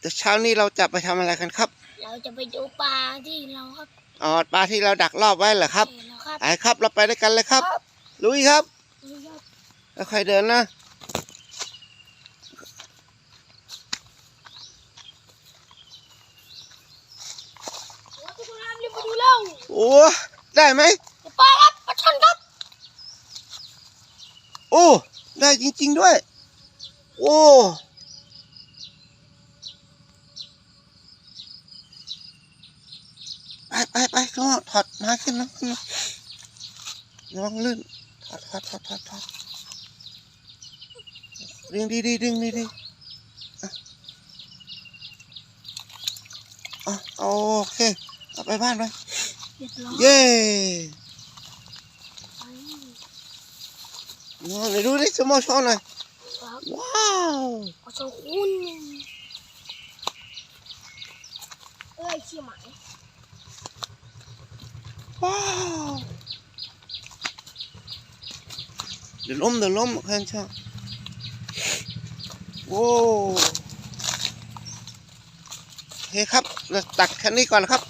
แต่เช้านี้เราจะไปทำอะไรกันครับ เราจะไปดูปลาที่เราครับอ๋อปลาที่เราดักรอบไว้เหรอครับเห็นแล้วครับไปครับเราไปด้วยกันเลยครับ ลุยครับนี่ครับแล้วใครเดินนะเราทุกคนรีบมาดูแล้วโอ้ได้ไหมปลาครับปลาช่อนครับโอ้ได้จริง ๆด้วย โอ้ ไปไปไปข้างนอกถอดมาขึ้นนะขึ้นนะระวังลื่นถอดถอดถอดถอดถอดดึงดีดีดึงดีดีอะอะโอเคเอาไปบ้านไปเรียบร้อยเย้นอนไหนดูดิสมอชอนหน่อยครับว้าวขอโชว์คุณเอ้ยเชี่ยไหม ว้าวเดี๋ยวล้มเดี๋ยวล้มแค่นั้นชอบโอ้โอเคครับเราตัดแค่นี้ก่อนนะครับ